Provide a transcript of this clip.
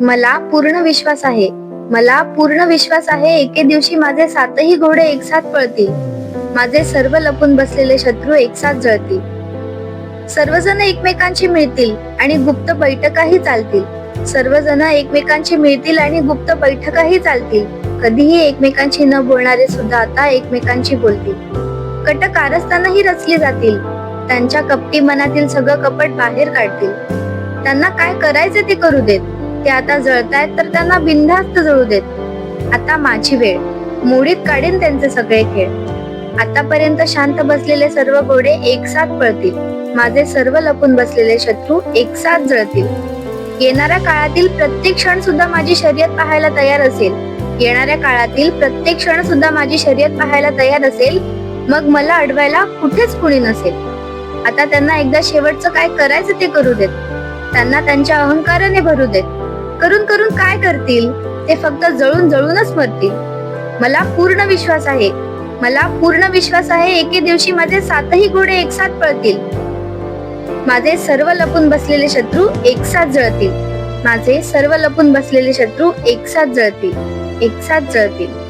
मला पूर्ण विश्वास आहे. मला पूर्ण विश्वास आहे एके दिवशी माझे सातही घोडे एकसाथ पळतील. माझे सर्व लपून बसलेले शत्रू एकसाथ जळतील. सर्वजण एकमेकांशी मिळतील आणि गुप्त बैठकाही चालतील. सर्वजण एकमेकांशी मिळतील आणि गुप्त बैठकाही चालतील. कधीही एकमेकांशी न बोलणारे सुद्धा आता एकमेकांशी बोलतील. कट कारस्थानही रचली जातील. त्यांच्या कपटी मनातील सगळं कपट बाहेर काढतील. त्यांना काय करायचे ते करू देत? ते आता जळतायत तर त्यांना बिनधास्त जळू देत. आता माझी वेळ. मोडीत काढेन त्यांचे सगळे खेळ. आतापर्यंत शांत बसलेले सर्व घोडे एकसाथ पळतील. माझे सर्व लपून बसलेले शत्रू एकसाथ जळतील. येणाऱ्या काळातील प्रत्येक क्षण सुद्धा माझी शर्यत पाहायला तयार असेल. येणाऱ्या काळातील प्रत्येक क्षण सुद्धा माझी शर्यत पाहायला तयार असेल. मग मला अडवायला कुठेच कुणी नसेल. आता त्यांना एकदा शेवटचं काय करायचं ते करू देत. त्यांना त्यांच्या अहंकाराने भरू देत. करून करून काय करतील? ते फक्त जळून जळूनच मरतील. मला पूर्ण विश्वास आहे. मला पूर्ण विश्वास आहे एके दिवशी माझे सातही घोडे एकसाथ पळतील. माझे सर्व लपून बसलेले शत्रू एकसाथ जळतील. माझे सर्व लपून बसलेले शत्रू एकसाथ जळतील. एकसाथ जळतील.